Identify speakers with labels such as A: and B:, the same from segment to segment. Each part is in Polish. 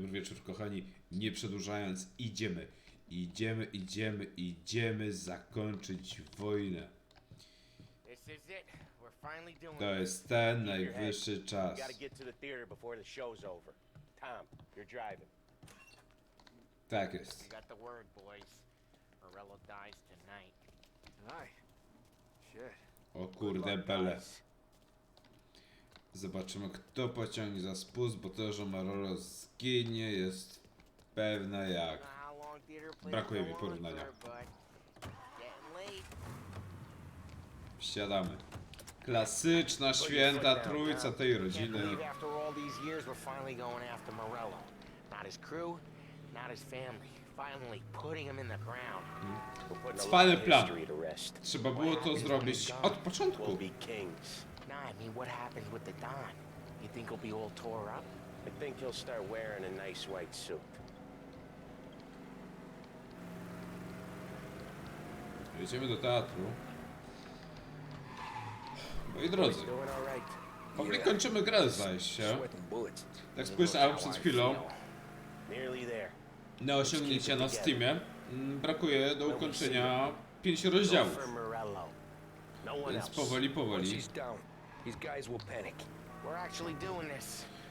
A: Dobry wieczór, kochani. Nie przedłużając, idziemy. Idziemy, idziemy, idziemy zakończyć wojnę. To jest ten najwyższy czas. Tak jest. O kurde, bele. Zobaczymy, kto pociągnie za spust, bo to, że Marolo zginie, jest pewne jak. Brakuje mi porównania. Wsiadamy. Klasyczna święta trójca tej rodziny. Cwany
B: of
A: plan. Trzeba było to zrobić od początku.
C: I mean, what happens with the Don? You think he'll be all tore up?
B: I think he'll start wearing a nice white suit.
A: Jedziemy do teatru. Moi drodzy,
B: Doing all right.
A: powoli kończymy grę, zdaje się. Jak spojrzałem przed chwilą na osiągnięcia na Steamie, mm, brakuje do ukończenia 5 rozdziałów.
B: No
A: Więc powoli, powoli.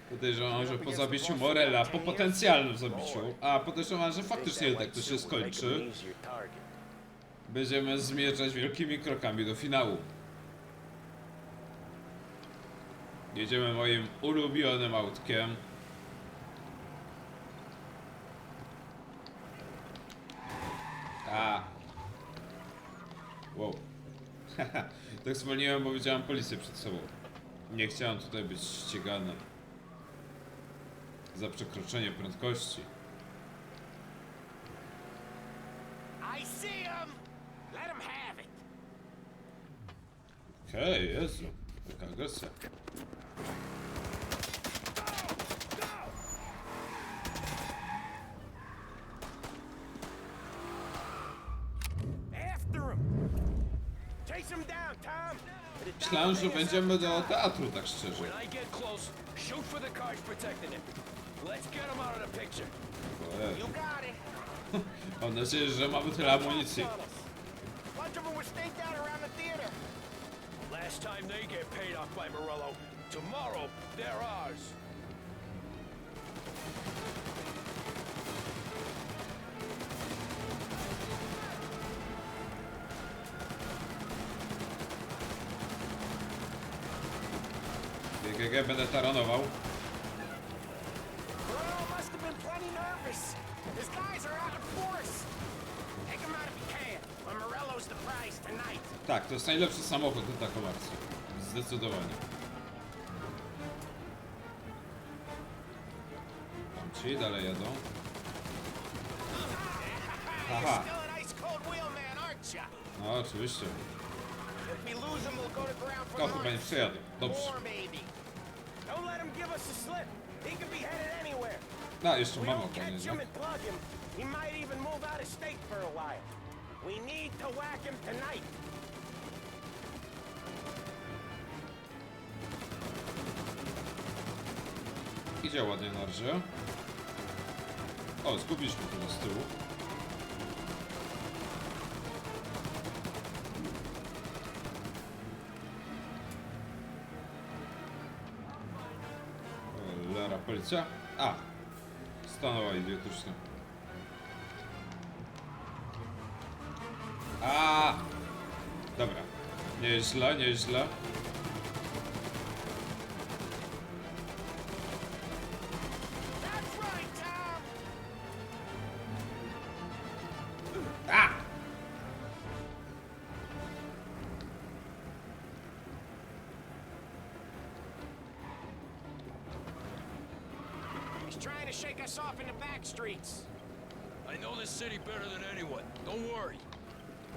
A: Podejrzewam, że po zabiciu Morela, po potencjalnym zabiciu, a podejrzewam, że faktycznie tak to się skończy, będziemy zmierzać wielkimi krokami do finału. Jedziemy moim ulubionym autkiem. A. Wow. tak zwolniłem, bo widziałem policję przed sobą. Nie chciałem tutaj być ścigany. Za przekroczenie prędkości.
C: I see him! Let him have it!
A: Okej, Jezu. Jaka agresja.
B: After him. Chase him down, Tom.
A: Myślałem, że będziemy do teatru, tak szczerze.
D: It!
A: Mam nadzieję, że mamy tyle amunicji.
D: Last time they get paid off by Morello, tomorrow they're ours.
C: The prize tonight.
A: Tak, to jest najlepszy samochód do akcję. Zdecydowanie. Tam ci dalej jadą. Aha, no oczywiście.
C: To
A: chyba nie przejadę. Dobrze.
C: Give us a slip. He could be headed anywhere.
A: No, jeszcze
B: We
A: mam
B: don't
A: ogólnie,
B: catch him
A: nie?
B: and plug him. He might even move out of state for a while. We need to whack him tonight.
A: Idzie ładnie na rże. O, zgubiliśmy to z tyłu. Policja? A! Stanęła idiotycznie. A! Dobra. Nieźle, nieźle.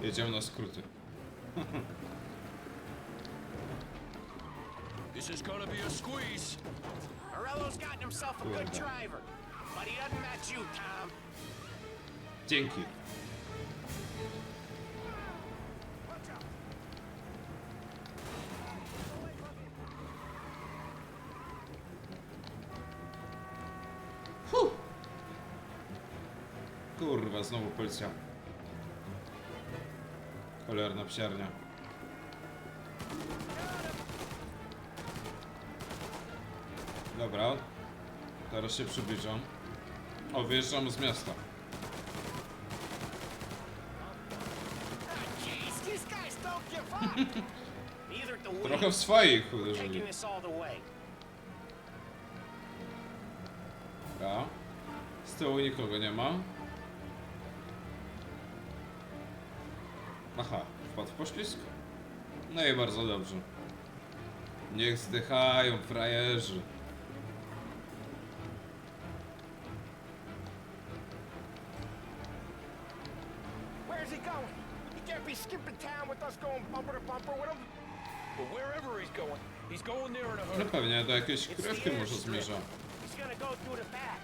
A: Jedziemy na skróty.
D: This is gonna be a squeeze.
C: Morello's gotten himself a good driver, but he doesn't match you, Tom.
A: Dzięki. Huh. Kurwa, znowu policja. Cholerna psiarnia. Dobra. Teraz się przybliżam. O, wyjeżdżam z miasta. Trochę w swoich uderzyli. Dobra. Z tyłu nikogo nie ma. Aha, wpadł w poślizg. No i bardzo dobrze. Niech zdychają frajerzy.
B: Where's he going? He can't be skipping town with us going bumper to bumper with him.
D: But wherever he's going, he's going there in a
A: No
D: hurry.
A: pewnie do jakiejś krywki może zmierza.
C: He's gonna go through the back.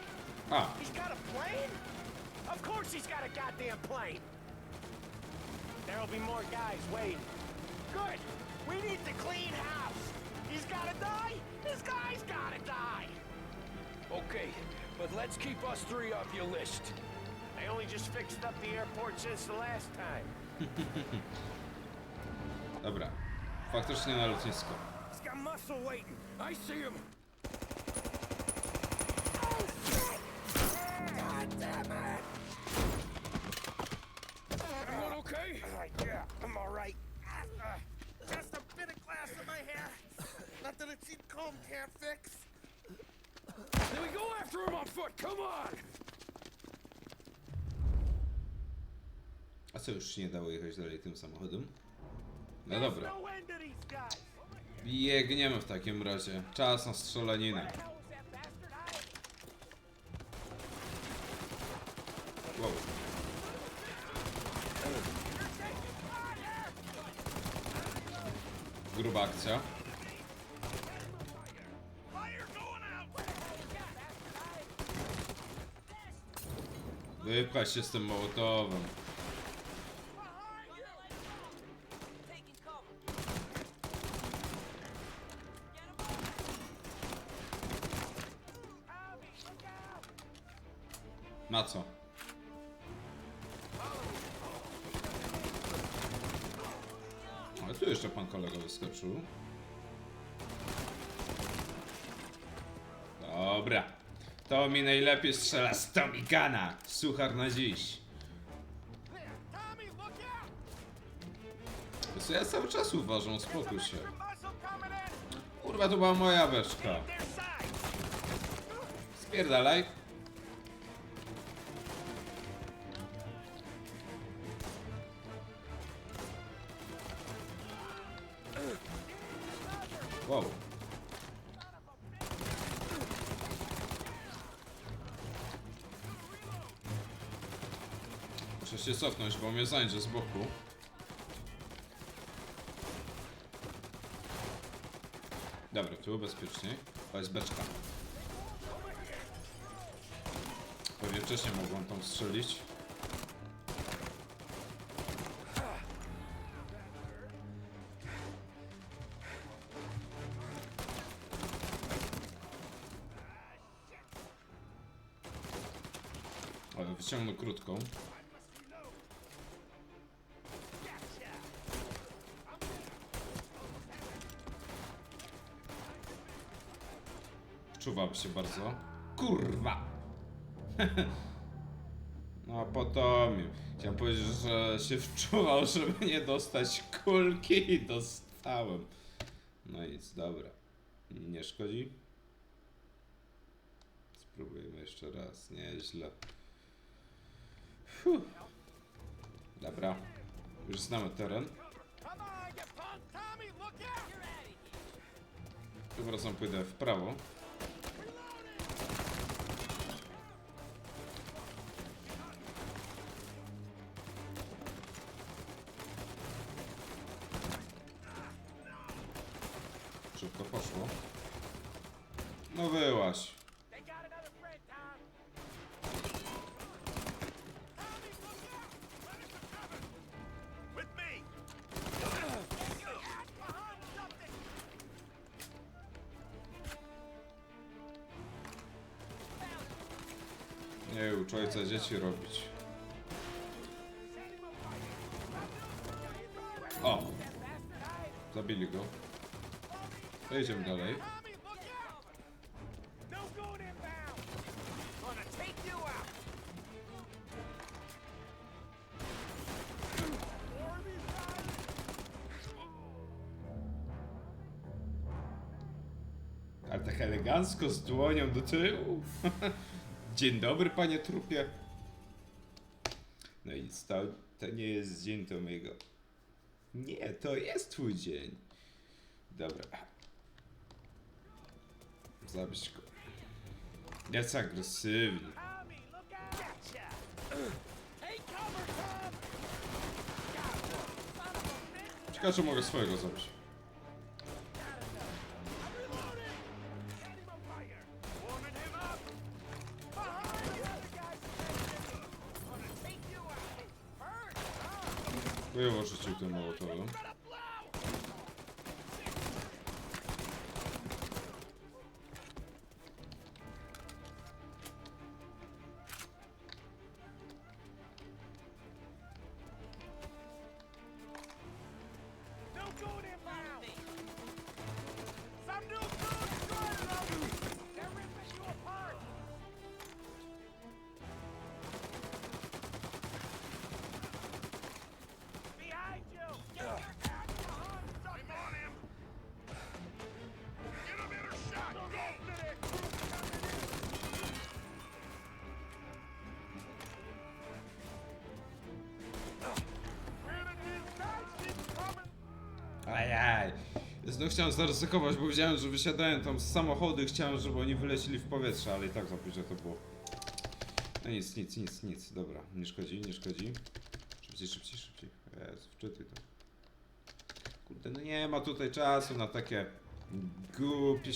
A: A,
B: He's got a plane? Of course he's got a goddamn plane.
C: There'll be more guys waiting.
B: Good. We need to clean house. He's gotta die. This guy's gotta die.
D: Okay, but let's keep us three off your list.
C: They only just fixed up the airport since the last time.
A: dobra. Faktycznie na lotnisko.
B: He's got muscle waiting.
D: I see him.
B: A
A: co, już się nie dało jechać dalej tym samochodem? No dobra.
B: No.
A: Biegniemy w takim razie. Czas na strzelaninę. Wypchać się z tym mołotowem. Na co? Ale tu jeszcze pan kolega wyskoczył. Dobra. To mi najlepiej strzela z Tomikana. Suchar na dziś. Co, Ja cały czas uważam, spokój się. Kurwa, to była moja beczka. Spierdalaj. Muszę się cofnąć, bo mnie zajdzie z boku. Dobra, tu bezpieczniej. To jest beczka. Pewnie wcześniej mogłem tam strzelić. Ale wyciągnę krótką. Się bardzo. Kurwa! No a potem chciałem powiedzieć, że się wczuwał, żeby nie dostać kulki i dostałem. No nic, dobra. Nie szkodzi. Spróbujemy jeszcze raz, nieźle. Dobra. Już znamy teren. Tym razem pójdę w prawo. uczy ojca dzieci robić. O! Zabili go. To idziemy dalej. Ale tak elegancko z dłonią do tyłu. Dzień dobry, panie trupie. No i nic, to, to nie jest dzień Tomiego. Nie, to jest twój dzień. Dobra. Zabić go. Jest agresywny. Ciekawe, czy mogę swojego zabić. Wyjął rzucił tym mołotowem. Znowu chciałem zaryzykować, bo wiedziałem, że wysiadają tam z samochody, chciałem, żeby oni wylecili w powietrze, ale i tak za późno to było. No nic, nic, nic, nic. Dobra, nie szkodzi, nie szkodzi. Szybciej, szybciej, szybciej. Jezu, wczytuj to. Kurde, no nie ma tutaj czasu na takie głupie...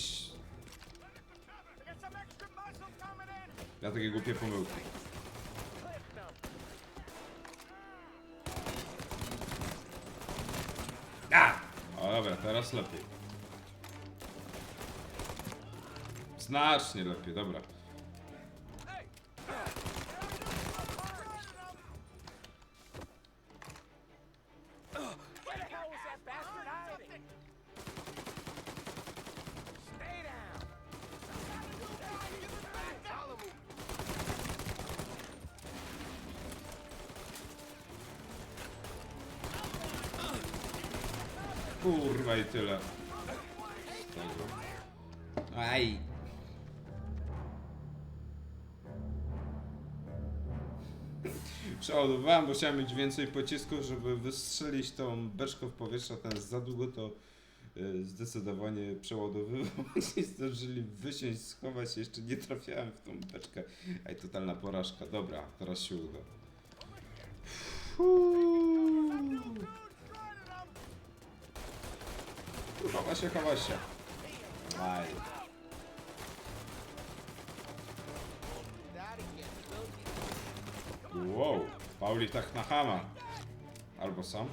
A: Ja takie głupie pomyłki.
C: Clip them!
A: A! O dobra, teraz lepiej. Znacznie lepiej, dobra. Tyle. Z tego. Aj. Przeładowałem, bo chciałem mieć więcej pocisków, żeby wystrzelić tą beczkę w powietrze, ten za długo to y, zdecydowanie przeładowywał. Nie zdążyli wysiąść, schować się, jeszcze nie trafiałem w tą beczkę. Aj, totalna porażka. Dobra, teraz się uda. Chowa się, chowa się. Aj. Wow, Pauli tak na hama. Albo sam?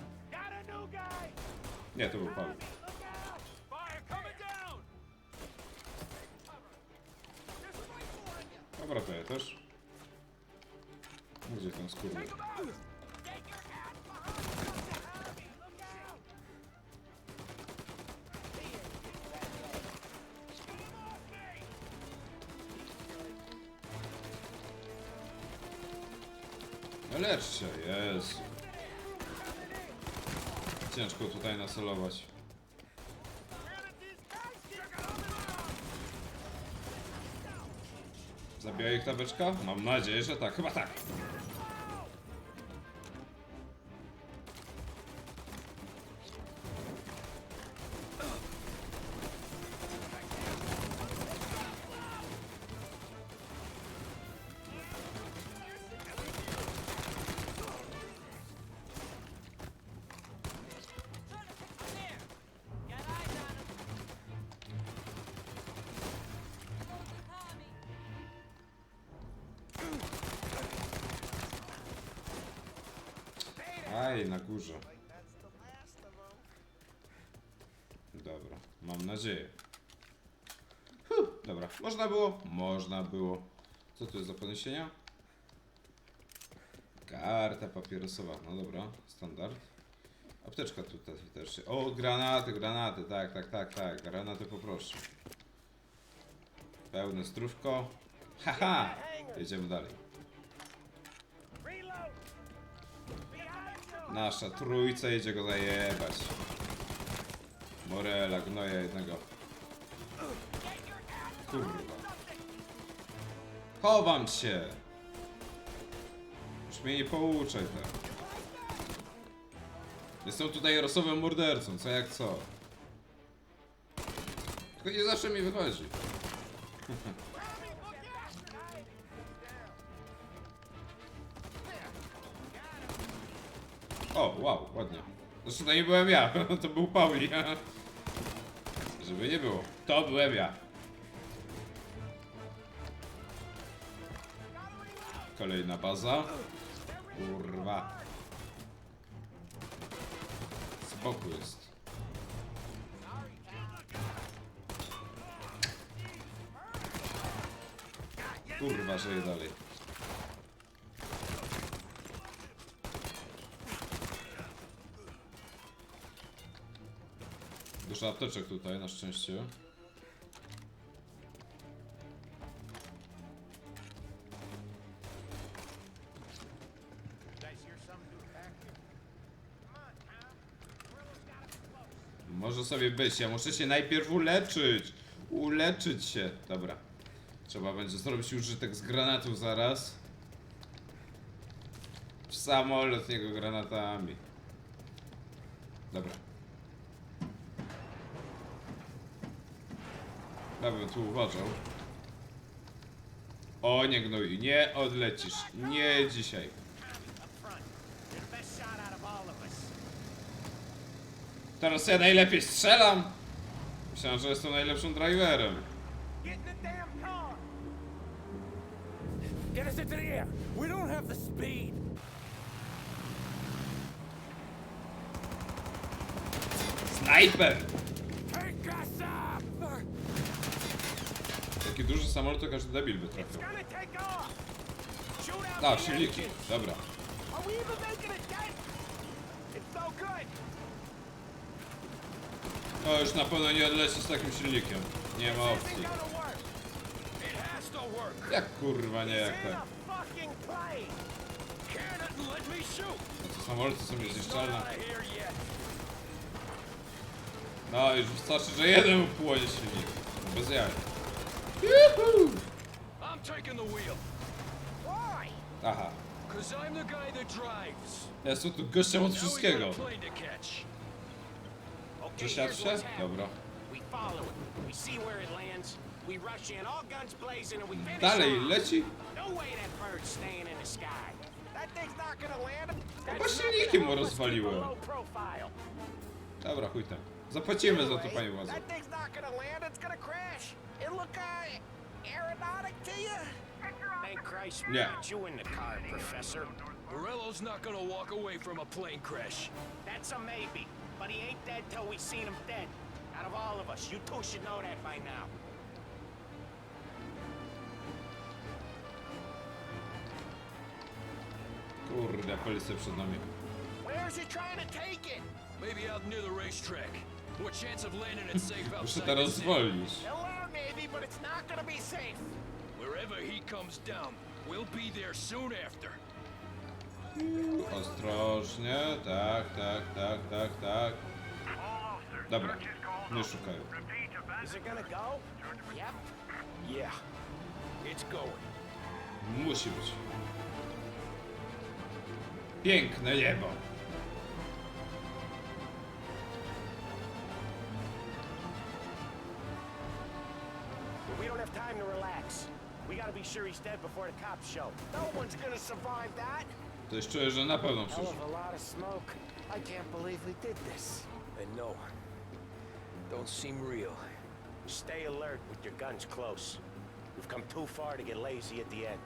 A: Nie, to był Pauli. Dobra, to ja też. Gdzie ten skurwy? Lecz się, Jezu. Ciężko tutaj
C: from?
A: Zabija ich ta beczka? Mam nadzieję, że tak. Chyba tak. Aj, na górze. Dobra, mam nadzieję. Huh, dobra, można było? Można było. Co tu jest do podniesienia? Karta papierosowa, no dobra, standard. Apteczka tutaj też. O, granaty, granaty, tak, tak, tak, tak. Granaty poproszę. Pełne stróżko. Haha! Jedziemy dalej. Nasza trójca jedzie go zajebać. Morela, gnoja jednego. Kurwa. Chowam się! Już mnie nie pouczaj tak. Jestem tutaj rosowym mordercą, co jak co. Tylko nie zawsze mi wychodzi. O, wow, ładnie. Zresztą to nie byłem ja, to był Pauli. Żeby nie było. To byłem ja. Kolejna baza. Kurwa. Boku jest. Kurwa, żyje dalej. Dużo apteczek tutaj, na szczęście. Może sobie być, ja muszę się najpierw uleczyć. Uleczyć się. Dobra. Trzeba będzie zrobić użytek z granatów zaraz. W samolot niego granatami. Dobra. Ja tu uważał. O, nie gnój, nie odlecisz. Nie dzisiaj. Teraz ja najlepiej strzelam. Myślałem, że jestem najlepszym driverem. Snajper!
B: Take us up!
A: Taki duży samolot to każdy debil by trafił. A, silniki. Dobra.
C: No
A: już na pewno nie odleci z takim silnikiem. Nie ma opcji. Jak kurwa nie jak tak? No to samoloty są niezniszczalne. No już wystarczy, że jeden upłonie silnik. Bez jaj. Juhu!
D: I'm taking the wheel.
C: Why?
A: Aha.
D: Cause I'm the guy that drives.
A: Ja jestem tu gościem od
D: Now we got
A: wszystkiego.
D: a plane to catch.
C: Okay,
A: Przesiadł
C: here's
A: się?
C: what's.
A: Dobra.
C: We follow it. We see where it lands. We rush in, all guns blazing, and we finish
A: Dalej,
C: off.
A: leci?
C: No way that bird's staying in the sky. That thing's not gonna land. That's
A: bo
C: not
A: silniki
C: gonna
A: mu
C: help us keep a
A: rozwaliłem.
C: low profile.
A: Dobra, chuj tam. Zapłacimy za to, panie władze.
C: That thing's not gonna land, it's gonna crash. It look uh, aeronautic to you? Thank Christ we
A: Yeah.
C: got you in the car, Professor.
D: Morello's not gonna walk away from a plane crash.
C: That's a maybe, but he ain't dead till we seen him dead. Out of all of us, you two should know that by now.
A: Kurde, policja przed nami.
C: Where's he trying to take it?
D: Maybe out near the racetrack. More chance of landing it safe
A: Muszę
D: outside
A: teraz
D: the city.
A: zwolnić.
C: But it's not gonna be safe.
D: Wherever he comes down, we'll be there soon after.
A: Ostrożnie, tak, tak, tak, tak, tak. Dobra, nie szukają.
C: Is it gonna go? Yep.
D: Yeah, it's going.
A: Musi być. Piękne niebo.
C: We don't have time to relax. We gotta be sure he's dead before the cops show. No one's gonna survive that.
A: To jest czuję, że na pewno
C: Hell of a lot of smoke. I can't believe we did this.
D: And no, don't seem real.
C: Stay alert with your guns close. We've come too far to get lazy at the end.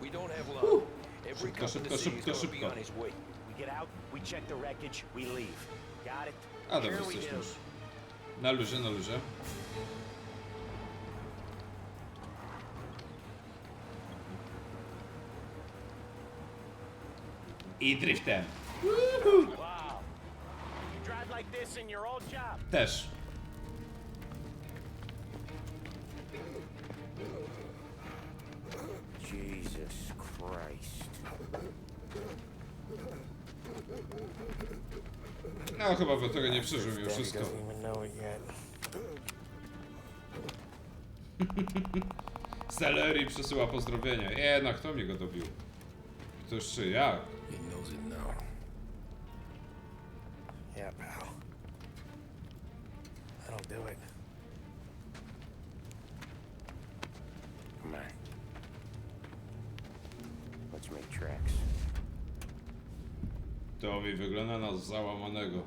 D: We don't have long. Every
A: Szybko,
D: cop in the
A: szybko,
D: city is
A: szybko,
D: gonna be
A: szybko.
D: on his way.
C: We get out, we check the wreckage, we leave. Got it?
A: A dobra,
C: Here we
A: jesteśmy
C: do.
A: już. Na luzie, na luzie. I driftem. Też.
B: Jesus Christ.
A: No chyba do tego nie przeżył mimo wszystko. Celery przesyła pozdrowienia. Jednak kto mnie go dobił? Ktoś czy jak?
B: Do it. Come on. Let's make tracks.
A: To mi wygląda na załamanego.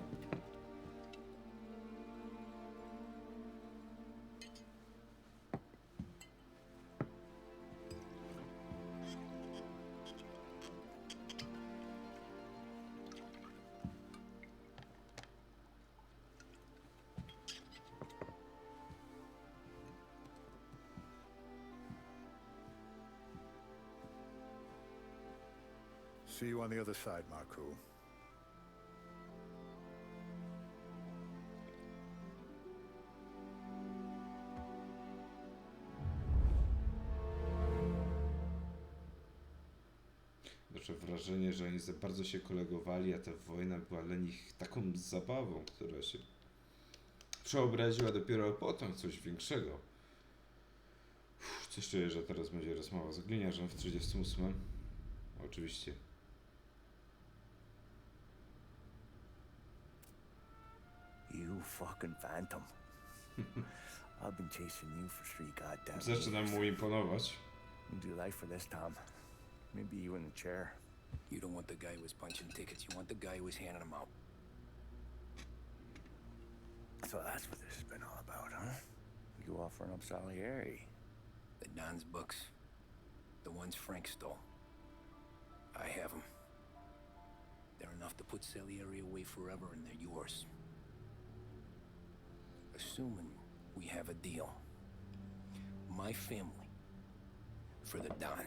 E: See you on the other side, Marku.
A: Znaczy wrażenie, że oni za bardzo się kolegowali, a ta wojna była dla nich taką zabawą, która się przeobraziła dopiero potem coś większego. Uff, coś czuję, że teraz będzie rozmowa z gliniarzem w 38. Oczywiście.
B: You fucking phantom. I've been chasing you for three goddamn
A: Zaczynam
B: years.
A: mu imponować.
B: You do life for this, Tom. Maybe you in the chair.
F: You don't want the guy who was punching tickets. You want the guy who was handing them out.
B: So that's what this has been all about, huh? You offering up Salieri.
F: The Don's books. The ones Frank stole. I have them. They're enough to put Salieri away forever, and they're yours. Assuming we have a deal. My family. For the Don.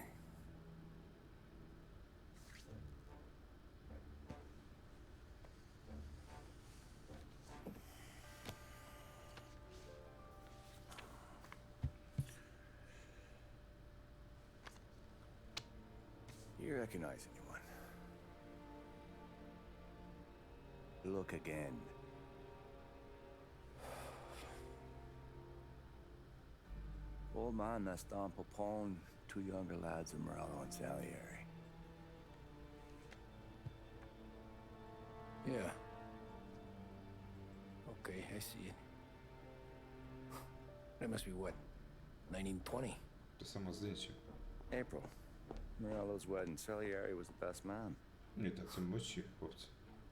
B: You recognize anyone? Look again. Old man, that's Don Popone. Two younger lads of Morello and Salieri.
F: Yeah. Okay, I see it. That must be what? 1920?
A: To samo zdjęcie.
B: April. Morello's wedding. Salieri was the best man.
A: Nie tacy młodsi chłopcy.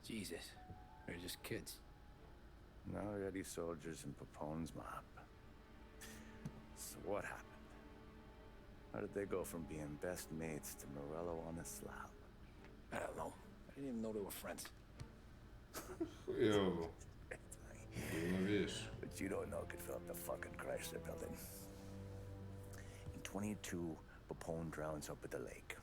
F: Jesus. They're just kids.
B: Now ready soldiers in Papone's mob. So what happened? How did they go from being best mates to Morello on a slab?
F: I don't know. I didn't even know they were friends.
A: Chujowo. No wiesz.
B: But you don't know could fill up the fucking Chrysler building. In 22, Papone drowns up at the lake.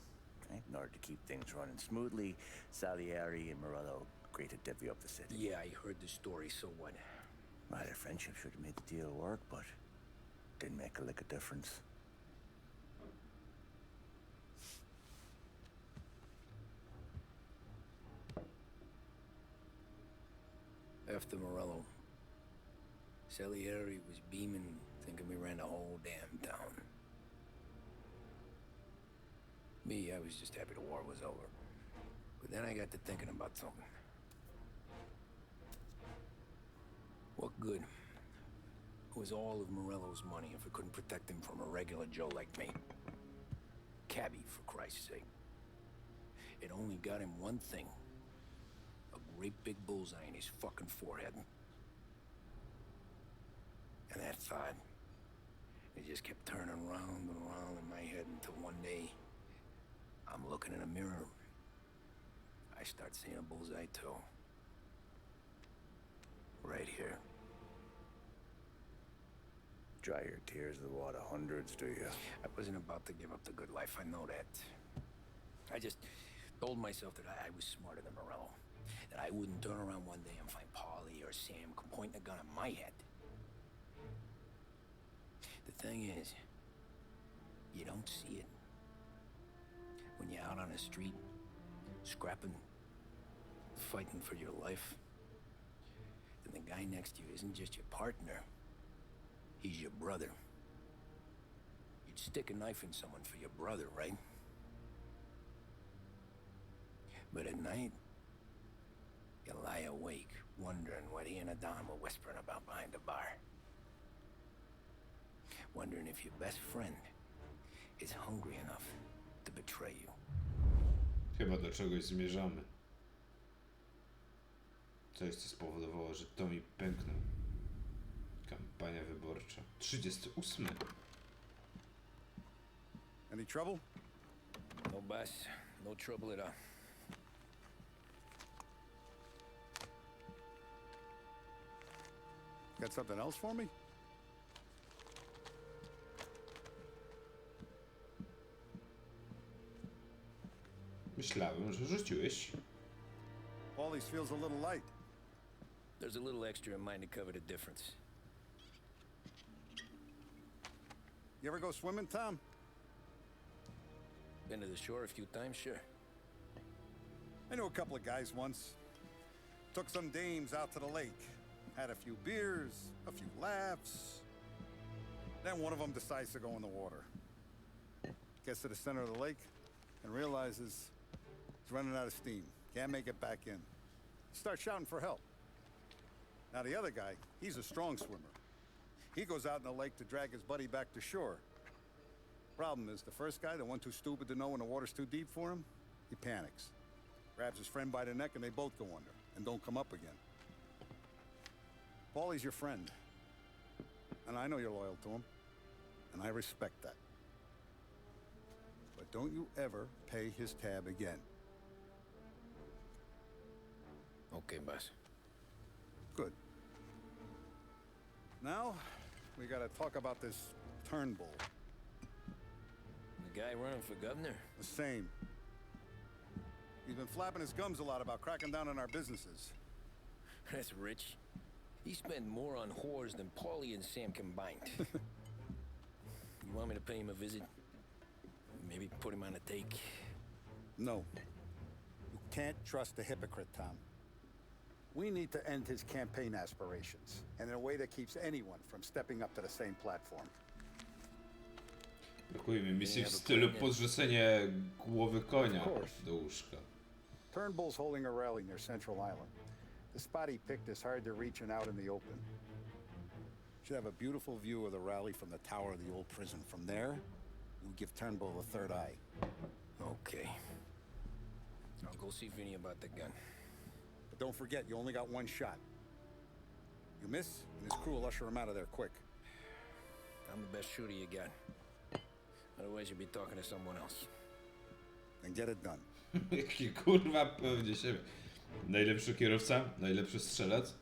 B: right? In order to keep things running smoothly, Salieri and Morello agree to divvy up the city.
F: Yeah, I heard the story, so what?
B: Well, their friendship should have made the deal work, but didn't make a lick of difference.
F: After Morello, Salieri was beaming, thinking we ran the whole damn town. Me, I was just happy the war was over. But then I got to thinking about something. What good was all of Morello's money if it couldn't protect him from a regular Joe like me? Cabby, for Christ's sake. It only got him one thing a great big bullseye in his fucking forehead. And that thought, it just kept turning round and round in my head until one day, I'm looking in a mirror. I start seeing a bullseye too. Right here.
B: Dry your tears the water hundreds, do you?
F: I wasn't about to give up the good life, I know that. I just told myself that I, I was smarter than Morello. that I wouldn't turn around one day and find Polly or Sam pointing a gun at my head. The thing is, you don't see it. When you're out on the street, scrapping, fighting for your life, then the guy next to you isn't just your partner, he's your brother. You'd stick a knife in someone for your brother, right? But at night, you lie awake, wondering what he and Adam were whispering about behind the bar. Wondering if your best friend is hungry enough to betray you.
A: Chyba do czegoś zmierzamy. Coś, co spowodowało, że Tommy pęknął. Kampania wyborcza. 38.
E: Any trouble?
F: No boss, no trouble at all.
E: Got something else for me?
A: Myślałem, że rzuciłeś.
E: Paulie's feels a little light.
F: There's a little extra in mine to cover the difference.
E: You ever go swimming, Tom?
F: Been to the shore a few times, sure.
E: I knew a couple of guys once. Took some dames out to the lake. Had a few beers, a few laughs. Then one of them decides to go in the water. Gets to the center of the lake and realizes he's running out of steam. Can't make it back in. Starts shouting for help. Now the other guy, he's a strong swimmer. He goes out in the lake to drag his buddy back to shore. Problem is, the first guy, the one too stupid to know when the water's too deep for him, he panics. Grabs his friend by the neck and they both go under and don't come up again. Paulie's your friend. And I know you're loyal to him. And I respect that. But don't you ever pay his tab again.
F: Okay, boss.
E: Good. Now, we gotta talk about this Turnbull.
F: The guy running for governor?
E: The same. He's been flapping his gums a lot about cracking down on our businesses.
F: That's rich. He spent more on whores than Paulie and Sam combined. you want me to pay him a visit? Maybe put him on a take?
E: No. You can't trust a hypocrite, Tom. We need to end his campaign aspirations, and in a way that keeps anyone from stepping up to the same platform.
A: Brakuje mi misji
F: Nie,
A: w stylu
F: dokładnie.
A: podrzucenie głowy konia
E: Of course.
A: do łóżka.
E: Turnbull's holding a rally near Central Island. The spot he picked is hard to reach and out in the open. Should have a beautiful view of the rally from the tower of the old prison. From there, we'll give Turnbull a third eye.
F: Okay. I'll go see Vinny about the gun.
E: Don't forget, you only got one shot. You miss, and his crew will usher him out of there quick.
F: I'm the best shooter you got. Otherwise, you'll be talking to someone else.
E: And get it done.
A: Jaki kurwa pewnie siebie. Najlepszy kierowca, najlepszy strzelec.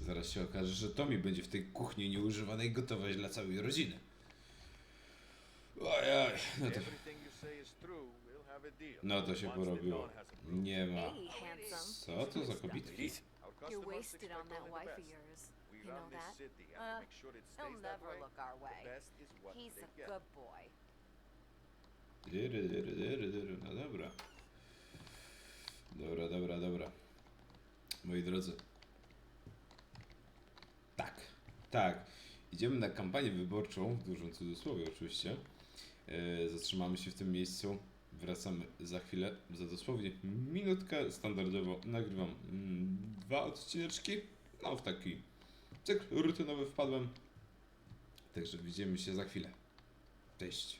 A: Zaraz się okaże, że Tommy będzie w tej kuchni nieużywanej gotować dla całej rodziny. Ojoj, no to,
G: Everything you say is true, we'll have a deal.
A: No to się porobiło. Nie ma.
H: Hey, handsome.
A: Co to za kobitki?
G: Our
H: You're wasted on that wife of yours. You know that? Uh, He'll never look our way. He's a good boy.
A: Dyry, dyry, dyry, dyry. No dobra. Dobra, dobra, dobra. Moi drodzy. Tak, tak. Idziemy na kampanię wyborczą, w dużym cudzysłowie oczywiście. E, zatrzymamy się w tym miejscu. Wracamy za chwilę, za dosłownie minutkę. Standardowo nagrywam mm, dwa odcineczki. No, w taki cykl rutynowy wpadłem. Także widzimy się za chwilę. Cześć.